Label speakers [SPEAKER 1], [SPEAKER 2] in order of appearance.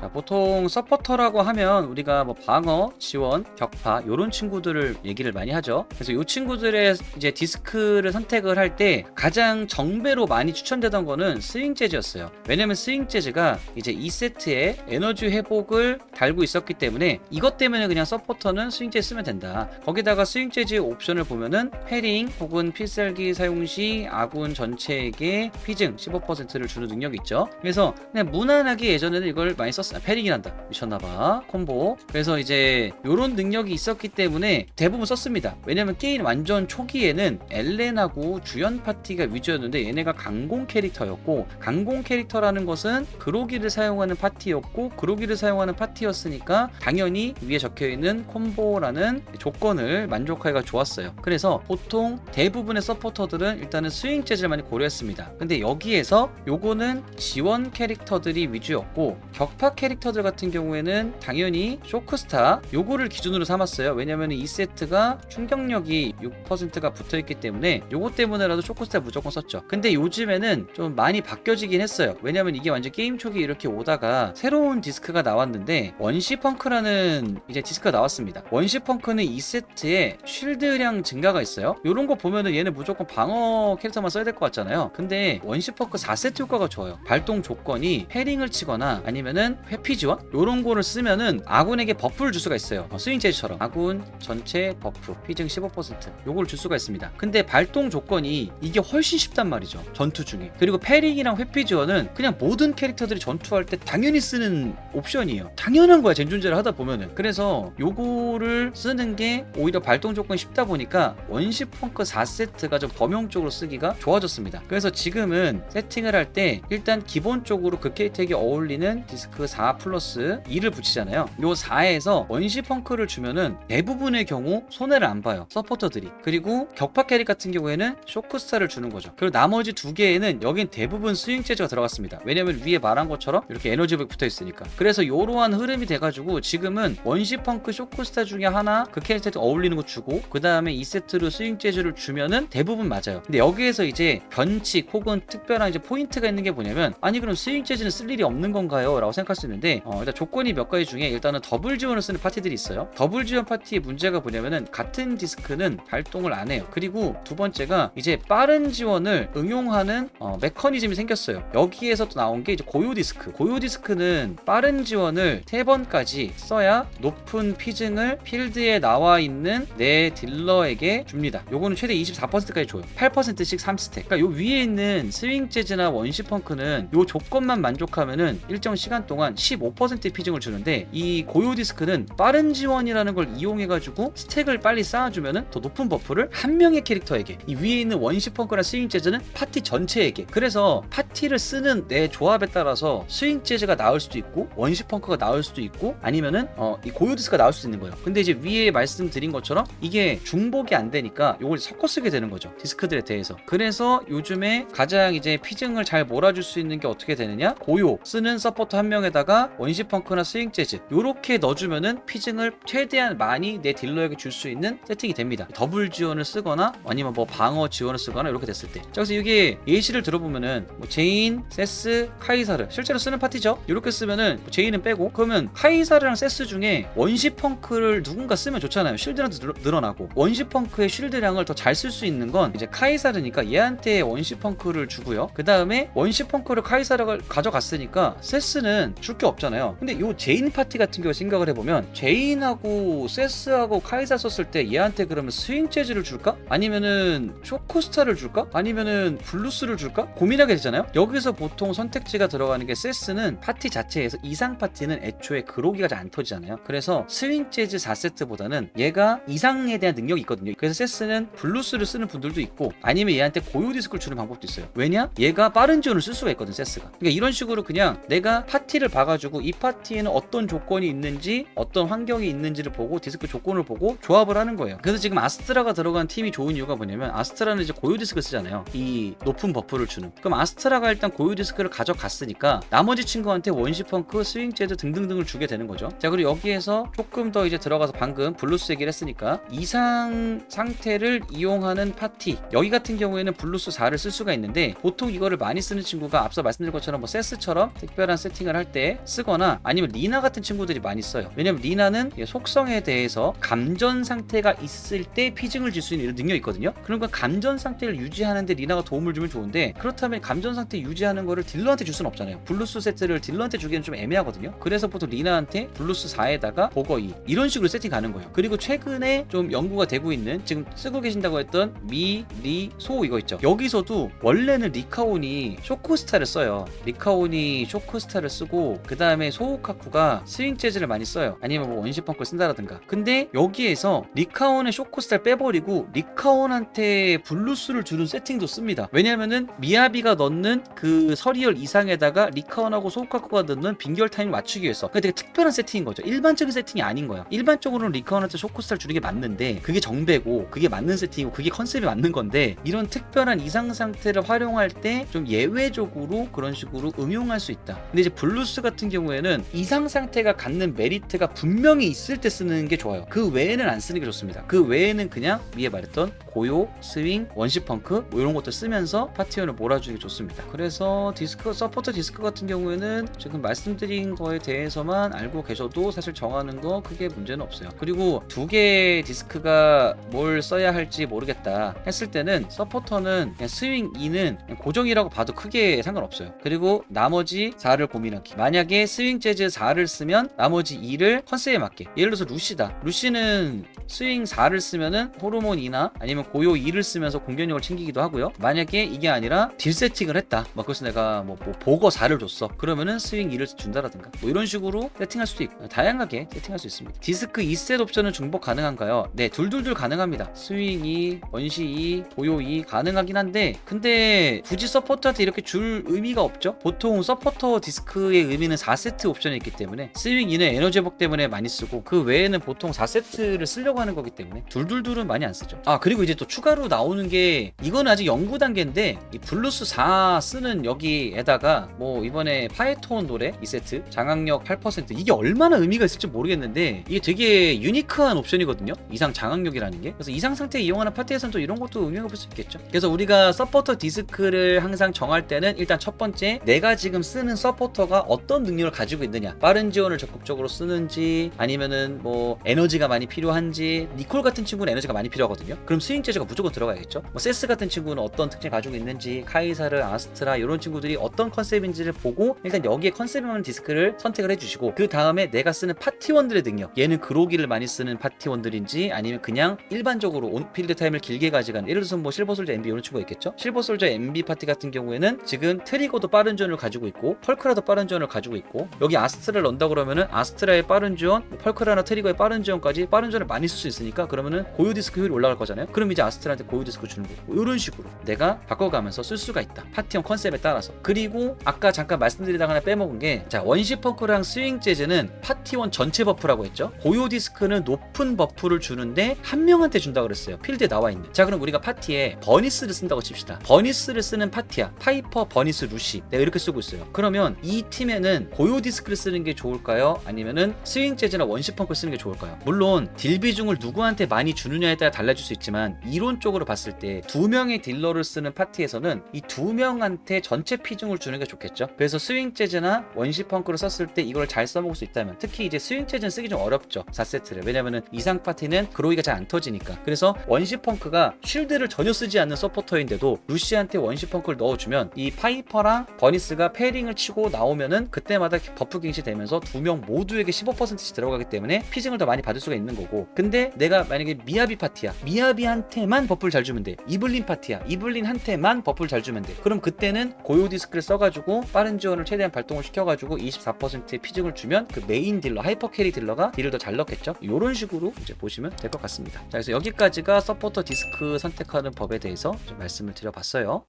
[SPEAKER 1] 자, 보통 서포터라고 하면 우리가 뭐 방어, 지원, 격파 요런 친구들을 얘기를 많이 하죠. 그래서 요 친구들의 이제 디스크를 선택을 할 때 가장 정배로 많이 추천되던 거는 스윙 재즈였어요. 왜냐면 스윙 재즈가 이제 2세트에 에너지 회복을 달고 있었기 때문에 이것 때문에 그냥 서포터는 스윙 재즈 쓰면 된다. 거기다가 스윙 재즈 옵션을 보면은 패링 혹은 필살기 사용 시 아군 전체에게 피증 15%를 주는 능력이 있죠. 그래서 그냥 무난하게 예전에는 이걸 많이 썼어요. 패링이란다. 미쳤나봐. 콤보. 그래서 이제 요런 능력이 있었기 때문에 대부분 썼습니다. 왜냐면 게임 완전 초기에는 엘렌하고 주연 파티가 위주였는데 얘네가 강공 캐릭터였고 강공 캐릭터라는 것은 그로기를 사용하는 파티였고 그로기를 사용하는 파티였으니까 당연히 위에 적혀 있는 콤보라는 조건을 만족하기가 좋았어요. 그래서 보통 대부분의 서포터들은 일단은 스윙 재즈를 많이 고려했습니다. 근데 여기에서 요거는 지원 캐릭터들이 위주였고 격파 캐릭터들 같은 경우에는 당연히 쇼크스타 요거를 기준으로 삼았어요. 왜냐면 이 세트가 충격력이 6%가 붙어 있기 때문에 요거 때문에라도 쇼크스타 무조건 썼죠. 근데 요즘에는 좀 많이 바뀌어지긴 했어요. 왜냐면 이게 완전 게임 초기 이렇게 오다가 새로운 디스크가 나왔는데 원시 펑크라는 이제 디스크가 나왔습니다. 원시 펑크는 이 세트에 쉴드량 증가가 있어요. 요런 거 보면은 얘는 무조건 방어 캐릭터만 써야 될 것 같잖아요. 근데 원시 펑크 4세트 효과가 좋아요. 발동 조건이 패링을 치거나 아니면은 회피 지원 요런 거를 쓰면은 아군에게 버프를 줄 수가 있어요. 어, 스윙 재즈처럼 아군 전체 버프 피증 15% 요걸 줄 수가 있습니다. 근데 발동 조건이 이게 훨씬 쉽단 말이죠. 전투 중에. 그리고 패링이랑 회피 지원은 그냥 모든 캐릭터들이 전투할 때 당연히 쓰는 옵션이에요. 당연한 거야. 젠존제를 하다 보면은. 그래서 요거를 쓰는 게 오히려 발동 조건이 쉽다 보니까 원시 펑크 4세트가 좀 범용적으로 쓰기가 좋아졌습니다. 그래서 지금은 세팅을 할 때 일단 기본적으로 그 캐릭터에게 어울리는 디스크 4 플러스 2를 붙이잖아요. 요 4에서 원시 펑크를 주면은 대부분의 경우 손해를 안 봐요. 서포터들이. 그리고 격파 캐릭 같은 경우에는 쇼크스타를 주는 거죠. 그리고 나머지 두 개에는 여긴 대부분 스윙 재즈가 들어갔습니다. 왜냐면 위에 말한 것처럼 이렇게 에너지백 붙어 있으니까. 그래서 요러한 흐름이 돼가지고 지금은 원시 펑크 쇼크스타 중에 하나 그 캐릭터에 어울리는 거 주고 그 다음에 2세트로 스윙 재즈를 주면은 대부분 맞아요. 근데 여기에서 이제 변칙 혹은 특별한 이제 포인트가 있는 게 뭐냐면 아니 그럼 스윙 재즈는 쓸 일이 없는 건가요? 라고 생각할 수 있는데 어, 일단 조건이 몇 가지 중에 일단은 더블 지원을 쓰는 파티들이 있어요. 더블 지원 파티의 문제가 뭐냐면은 같은 디스크는 발동을 안 해요. 그리고 두 번째가 이제 빠른 지원을 응용하는 어, 메커니즘이 생겼어요. 여기에서 또 나온 게 이제 고요 디스크. 고요 디스크는 빠른 지원을 세 번까지 써야 높은 피증을 필드에 나와 있는 내 딜러에게 줍니다. 요거는 최대 24%까지 줘요. 8%씩 3스택. 그러니까 요 위에 있는 스윙 재즈나 원시 펑크는 요 조건만 만족하면은 일정 시간 동안 15%의 피증을 주는데 이 고요 디스크는 빠른 지원이라는 걸 이용해 가지고 스택을 빨리 쌓아주면은 더 높은 버프를 한 명의 캐릭터에게 이 위에 있는 원시 펑크나 스윙 재즈는 파티 전체에게 그래서 파티를 쓰는 내 조합에 따라서 스윙 재즈가 나올 수도 있고 원시 펑크가 나올 수도 있고 아니면은 어, 이 고요 디스크가 나올 수도 있는 거예요. 근데 이제 위에 말씀드린 것처럼 이게 중복이 안 되니까 이걸 섞어 쓰게 되는 거죠. 디스크들에 대해서. 그래서 요즘에 가장 이제 피증을 잘 몰아줄 수 있는 게 어떻게 되느냐? 고요 쓰는 서포터 한 명에다 가 원시 펑크나 스윙 재즈 요렇게 넣어주면은 피증을 최대한 많이 내 딜러에게 줄 수 있는 세팅이 됩니다. 더블 지원을 쓰거나 아니면 뭐 방어 지원을 쓰거나 이렇게 됐을 때. 자, 그래서 이게 예시를 들어보면은 뭐 제인, 세스, 카이사르 실제로 쓰는 파티죠. 이렇게 쓰면은 뭐 제인은 빼고 그러면 카이사르랑 세스 중에 원시 펑크를 누군가 쓰면 좋잖아요. 쉴드랑도 늘- 늘어나고 원시 펑크의 쉴드량을 더 잘 쓸 수 있는 건 이제 카이사르니까 얘한테 원시 펑크를 주고요. 그 다음에 원시 펑크를 카이사르가 가져갔으니까 세스는 줄 게 없잖아요. 근데 요 제인 파티 같은 경우 생각을 해보면 제인하고 세스하고 카이사 썼을 때 얘한테 그러면 스윙 재즈를 줄까? 아니면은 쇼코스타를 줄까? 아니면은 블루스를 줄까? 고민하게 되잖아요. 여기서 보통 선택지가 들어가는 게 세스는 파티 자체에서 이상 파티는 애초에 그로기가 잘 안 터지잖아요. 그래서 스윙 재즈 4세트보다는 얘가 이상에 대한 능력이 있거든요. 그래서 세스는 블루스를 쓰는 분들도 있고 아니면 얘한테 고요 디스크를 주는 방법도 있어요. 왜냐? 얘가 빠른 지원을 쓸 수가 있거든, 세스가. 그러니까 이런 식으로 그냥 내가 파티를 봐가지고 이 파티에는 어떤 조건이 있는지 어떤 환경이 있는지를 보고 디스크 조건을 보고 조합을 하는 거예요. 그래서 지금 아스트라가 들어간 팀이 좋은 이유가 뭐냐면 아스트라는 이제 고요 디스크 쓰잖아요. 이 높은 버프를 주는. 그럼 아스트라가 일단 고요 디스크를 가져갔으니까 나머지 친구한테 원시 펑크, 스윙 재즈 등등등을 주게 되는 거죠. 자 그리고 여기에서 조금 더 이제 들어가서 방금 블루스 얘기를 했으니까 이상 상태를 이용하는 파티 여기 같은 경우에는 블루스 4를 쓸 수가 있는데 보통 이거를 많이 쓰는 친구가 앞서 말씀드린 것처럼 뭐 세스처럼 특별한 세팅을 할때 때 쓰거나 아니면 리나 같은 친구들이 많이 써요. 왜냐면 리나는 이 속성에 대해서 감전 상태가 있을 때 피증을 질 수 있는 이런 능력이 있거든요. 그러니까 감전 상태를 유지하는데 리나가 도움을 주면 좋은데 그렇다면 감전 상태 유지하는 거를 딜러한테 줄 수는 없잖아요. 블루스 세트를 딜러한테 주기는 좀 애매하거든요. 그래서 보통 리나한테 블루스 4에다가 보거 2 이런 식으로 세팅 가는 거예요. 그리고 최근에 좀 연구가 되고 있는 지금 쓰고 계신다고 했던 미, 리, 소 이거 있죠. 여기서도 원래는 리카온이 쇼크스타를 써요. 리카온이 쇼크스타를 쓰고 그 다음에 소우카쿠가 스윙 재즈를 많이 써요. 아니면 뭐 원시 펑크를 쓴다라든가. 근데 여기에서 리카온의 쇼크스타를 빼버리고 리카온한테 블루스를 주는 세팅도 씁니다. 왜냐면은 미야비가 넣는 그 서리얼 이상에다가 리카온하고 소우카쿠가 넣는 빈결 타임 맞추기 위해서. 그게 되게 특별한 세팅인 거죠. 일반적인 세팅이 아닌 거야. 일반적으로는 리카온한테 쇼크스타를 주는 게 맞는데 그게 정배고 그게 맞는 세팅이고 그게 컨셉이 맞는 건데 이런 특별한 이상 상태를 활용할 때 좀 예외적으로 그런 식으로 응용할 수 있다. 근데 이제 블루스 같은 경우에는 이상 상태가 갖는 메리트가 분명히 있을 때 쓰는 게 좋아요. 그 외에는 안 쓰는 게 좋습니다. 그 외에는 그냥 위에 말했던 고요, 스윙, 원시 펑크 뭐 이런 것들 쓰면서 파티원을 몰아주는 게 좋습니다. 그래서 디스크 서포터 디스크 같은 경우에는 지금 말씀드린 거에 대해서만 알고 계셔도 사실 정하는 거 크게 문제는 없어요. 그리고 두 개의 디스크가 뭘 써야 할지 모르겠다 했을 때는 서포터는 스윙 2는 그냥 고정이라고 봐도 크게 상관없어요. 그리고 나머지 4를 고민하기. 만약 에 스윙 재즈 4를 쓰면 나머지 2를 컨셉에 맞게. 예를 들어서 루시다. 루시는 스윙 4를 쓰면은 호르몬 2나 아니면 고요 2를 쓰면서 공격력을 챙기기도 하고요. 만약에 이게 아니라 딜 세팅을 했다. 막 그래서 내가 뭐, 뭐 보거 4를 줬어. 그러면은 스윙 2를 준다라든가. 뭐 이런 식으로 세팅할 수도 있고 다양하게 세팅할 수 있습니다. 디스크 2셋 옵션은 중복 가능한가요? 네, 둘둘둘 가능합니다. 스윙 2, 원시 2, 고요 2 가능하긴 한데 근데 굳이 서포터한테 이렇게 줄 의미가 없죠? 보통 서포터 디스크의 의미 는 4세트 옵션이 있기 때문에 스윙 2는 에너지 회복 때문에 많이 쓰고 그 외에는 보통 4세트를 쓰려고 하는 거기 때문에 둘둘둘은 많이 안 쓰죠. 아 그리고 이제 또 추가로 나오는 게 이거는 아직 연구 단계인데 이 블루스 4 쓰는 여기에다가 뭐 이번에 파이톤 노래 2세트 장악력 8% 이게 얼마나 의미가 있을지 모르겠는데 이게 되게 유니크한 옵션이거든요. 이상 장악력이라는 게. 그래서 이상 상태 이용하는 파티에서는 또 이런 것도 응용해 볼 수 있겠죠. 그래서 우리가 서포터 디스크를 항상 정할 때는 일단 첫 번째 내가 지금 쓰는 서포터가 어떤 능력을 가지고 있느냐. 빠른 지원을 적극적으로 쓰는지 아니면은 뭐 에너지가 많이 필요한지 니콜 같은 친구는 에너지가 많이 필요하거든요. 그럼 스윙 재즈가 무조건 들어가야겠죠. 뭐 세스 같은 친구는 어떤 특징을 가지고 있는지 카이사르, 아스트라 이런 친구들이 어떤 컨셉인지를 보고 일단 여기에 컨셉에 맞는 디스크를 선택을 해주시고 그 다음에 내가 쓰는 파티원들의 능력 얘는 그로기를 많이 쓰는 파티원들인지 아니면 그냥 일반적으로 온필드 타임을 길게 가져가는 예를 들어서 뭐 실버솔저 MB 이런 친구가 있겠죠. 실버솔저 MB 파티 같은 경우에는 지금 트리거도 빠른 지원을 가지고 있고 펄크라도 빠른 지원을 가지고 있고 여기 아스트라를 넣는다 그러면은 아스트라의 빠른 지원, 뭐 펄크라나 트리거의 빠른 지원까지 빠른 지원을 많이 쓸 수 있으니까 그러면은 고유 디스크 효율이 올라갈 거잖아요. 그럼 이제 아스트라한테 고유 디스크 주는 거고 이런 식으로 내가 바꿔가면서 쓸 수가 있다. 파티형 컨셉에 따라서 그리고 아까 잠깐 말씀드리다가 하나 빼먹은 게 자 원시 펑크랑 스윙 재즈는 파티원 전체 버프라고 했죠. 고유 디스크는 높은 버프를 주는데 한 명한테 준다 그랬어요. 필드에 나와 있는. 자 그럼 우리가 파티에 버니스를 쓴다고 칩시다. 버니스를 쓰는 파티야. 파이퍼, 버니스, 루시. 내가 이렇게 쓰고 있어요. 그러면 이 팀에는 고유 디스크를 쓰는 게 좋을까요? 아니면은 스윙 재즈나 원시 펑크를 쓰는 게 좋을까요? 물론 딜 비중을 누구한테 많이 주느냐에 따라 달라질 수 있지만 이론적으로 봤을 때 두 명의 딜러를 쓰는 파티에서는 이 두 명한테 전체 피중을 주는 게 좋겠죠. 그래서 스윙 재즈나 원시 펑크를 썼을 때 이걸 잘 써먹을 수 있다면 특히 이제 스윙 재즈는 쓰기 좀 어렵죠. 4세트를 왜냐면은 이상 파티는 그로이가 잘 안 터지니까. 그래서 원시 펑크가 쉴드를 전혀 쓰지 않는 서포터인데도 루시한테 원시 펑크를 넣어주면 이 파이퍼랑 버니스가 페링을 치고 나오면은 그 때마다 버프 갱시 되면서 두 명 모두에게 15%씩 들어가기 때문에 피징을 더 많이 받을 수가 있는 거고. 근데 내가 만약에 미야비 파티야. 미야비한테만 버프를 잘 주면 돼. 이블린 파티야. 이블린한테만 버프를 잘 주면 돼. 그럼 그때는 고요 디스크를 써가지고 빠른 지원을 최대한 발동을 시켜가지고 24%의 피증을 주면 그 메인 딜러 하이퍼 캐리 딜러가 딜을 더 잘 넣겠죠. 이런 식으로 이제 보시면 될 것 같습니다. 자, 그래서 여기까지가 서포터 디스크 선택하는 법에 대해서 좀 말씀을 드려봤어요.